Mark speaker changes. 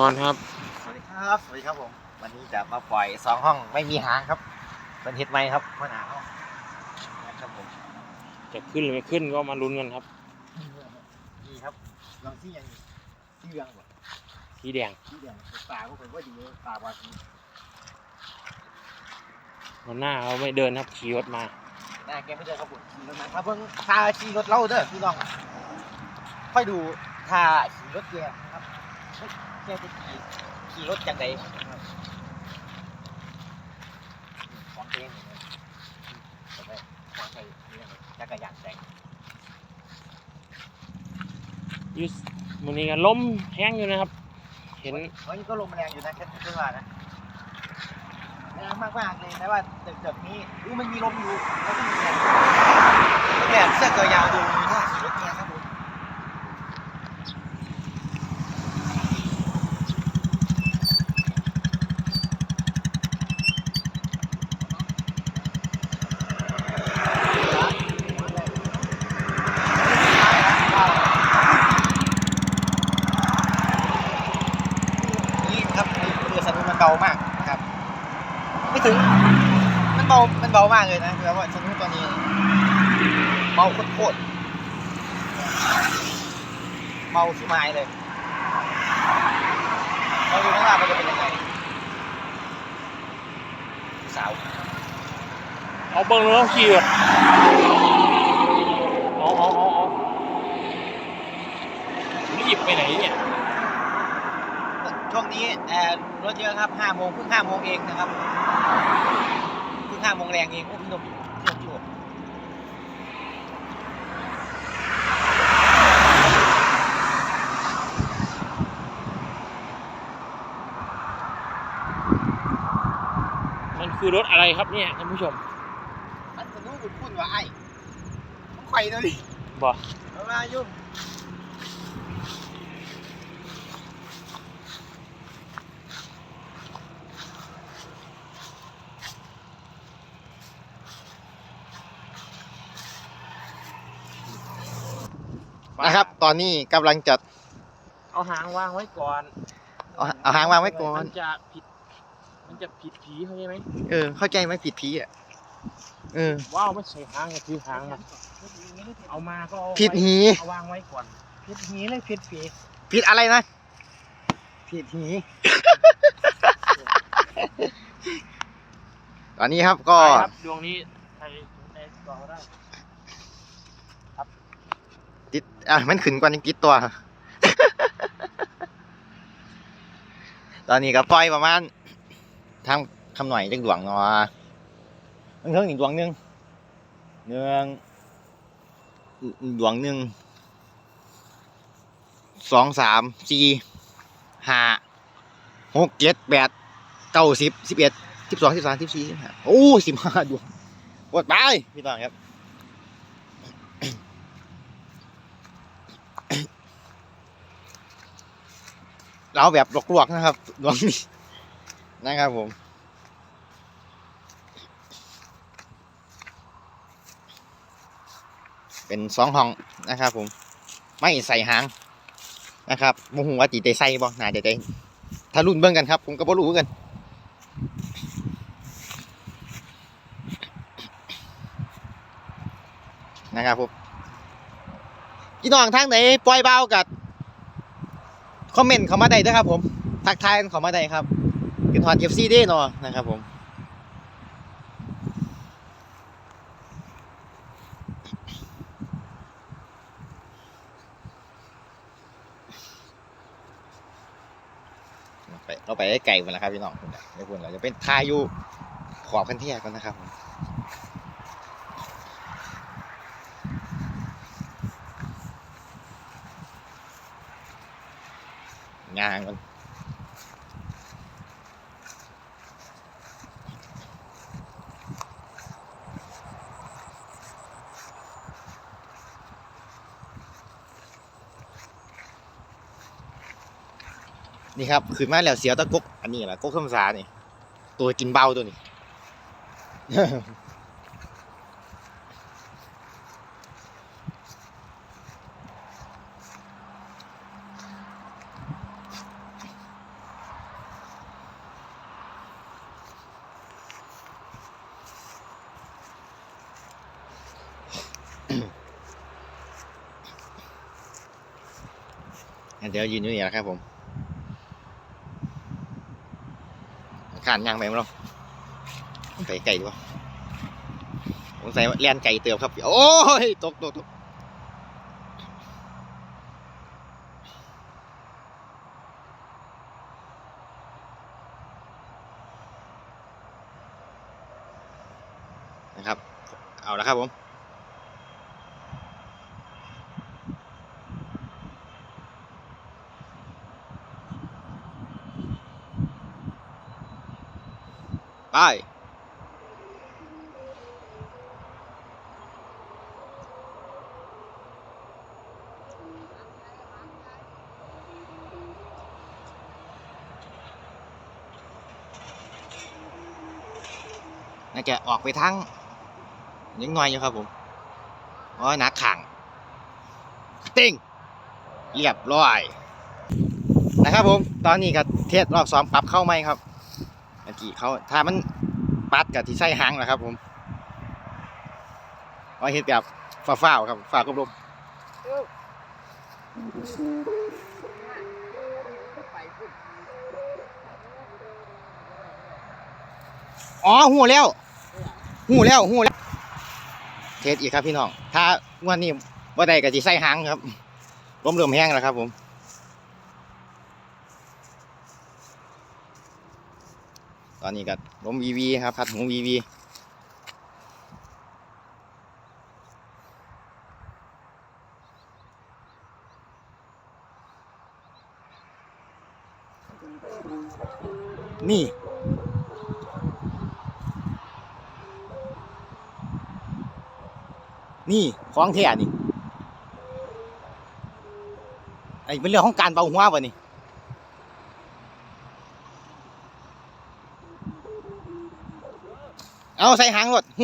Speaker 1: นอนครับ
Speaker 2: สวัสดีครับ สวัสดีครับผม วันนี้จะมาปล่อยสองห้องไม่มีหางครับเป็นเห็ดไหมครับมะนาวนะครับผม
Speaker 1: จะขึ้นหรือไม่ขึ้นก็มาลุ้นกันครับ
Speaker 2: นี่ครับลองที่ยังที่เรืองบ่
Speaker 1: สีแดง
Speaker 2: ที่เรืองตาก็เป็นว่าดีเลยตาบอดดี
Speaker 1: วันหน้าเขาไม่เดินครับขี่รถมา
Speaker 2: หน้าแกไม่เจอครับผมขี่รถมาถ้าเพิ่งทาขี่รถเล่าเด้อพี่น้อง ค่อยดูทาขี่รถแกนะครับ แกจะขี่ขี่รถจังไดนะครับของเองอย่างเงี้ยจะไปของใครนี่นะครับจักรยานแดง
Speaker 1: ยุสมันนี้ก็ล้มแห้งอยู่นะครับ เห็น
Speaker 2: วันนี้ก็ลมแรงอยู่นะแค่เพิ่งมานะแรงมากมากๆเลยแต่ว่าตึกตึกนี้อู้มันมีลมอยู่แล้วก็มีแรงแดดเสื้อเกอยาวดูท่าขี่รถเนี่ยครับผมนี่ครับนี่คือสนุกมันเบามากนะครับ ไม่ถึง มันเบามันเบามากเลยนะแปลว่าสนุกตอนนี้เบาโคตรๆเบาชิบหายเลยเราดูข้างล่างมันจะเป็นยังไงสาว
Speaker 1: เอาเบิ้งแล้วขี่รถเอาเอาเอาเอารีบไปไหนเนี่ย
Speaker 2: ช่วงนี้แอร์รถเยอะครับห้าโมงเพิ่งห้าโมงเองนะครับเพิ่งห้าโมง แรงเองโอ้พี่หนุ่มพี่หนุ่มพี่หนุ่ม
Speaker 1: มันคือรถอะไรครับเนี่ยท่านผู้ชม
Speaker 2: มันสนุกคุณว่ะไอ้ต้องไข่เลย
Speaker 1: บ่
Speaker 2: เอามายุ่ง นะครับ ตอนนี้กำลังจะ
Speaker 1: เอาหางวางไว้ก่อน
Speaker 2: เอาเอาหางวางไว้ก่อน
Speaker 1: มันจะผิด มันจะผิดผีเขาใช่ไหม
Speaker 2: เออ เข้าใจไหมผิดผีอะ เออ
Speaker 1: ว้าวไม่ใช่หางก็คือหางมันเอามาก็เอาไว้
Speaker 2: ผิดหี
Speaker 1: เอาวางไว้ก่อน
Speaker 3: ผิดหีเลยผิดผี
Speaker 2: ผิดอะไรนะ ผิดหีตอนนี้ครับก็
Speaker 1: ไปครับดวงนี้ใครในตัวเขาได้
Speaker 2: ติด อะมันขึ้นกว่านี้ติดตัว ตอนนี้ก็ปล่อยประมาณทำคำหน่อยจังดวงเนาะมันเพิ่งอีกดวงหนึงหนึ่งดวงหนึ่งสองสามสี่ห้าหกเจ็ดแปดเก้าสิบสิบเอ็ดสิบสองสิบสามสิบสี่สิบห้าโอ้สิบห้าดวงโอดไปพี่น้องครับ เราแบบลวกๆนะครับดวงนี้นะครับผมเป็นสองห้องนะครับผม ไม่ใส่หางนะครับโมโหว่าตีได้ใส่บ่น่าจะได้ถ้ารุ่นเบิ่งกันครับ ผมก็บ่รู้กันนะครับผมพี่น้องทางไหนปล่อยเบากัด คอมเมนต์เข้ามาได้ด้วยครับผม ทักทายกันเข้ามาได้ครับเป็นฮอตเอฟซีด้เนาะนะครับผมเราไปได้ไกลหมดแล้วครับพี่น้องเดี๋ยวคุณเราจะเป็นทายอยู่ขอบคันเทียกันนะครับผม งานกันนี่ครับขึ้นมาแล้วเสียวตะกกอันนี้แหละกกข้ามสานี่ ตัวกินเบาตัวนี้ เดี๋ยวยืนอยู่นี่แหละครับผมขานยางไปมั้งไปไก่ดีกว่าผมใส่เลียนไก่เติบครับ โอ้ย ตกตกตกนะครับ เอาละครับผม ไป น่าจะออกไปทางยังน้อยอยู่ครับผมโอ้ยหนักขังติ้งเรียบร้อยนะครับผม ตอนนี้ก็เทสรอบซ้อมปรับเข้าไหมครับ มื่อกี้เขาถ้ามันปัดกับที่ใส่หางนะครับ ผมว่าเฮ็ดแบบฟ้าวๆครับฟ้ากับลมอ๋อหูแล้วหูแล้วหูแล้ว เทสอีกครับพี่น้อง ถ้าวันนี้ว่าใดกับที่ใส่หางครับลมเริ่มแห้งแล้วครับผม ตอนนี้ก็ลมวีวีครับพัดหูวีวีนี่นี่ของแท้นี่ไอ้เป็นเรื่องของการเบาหัววะนี่ เอาใส่หางรถ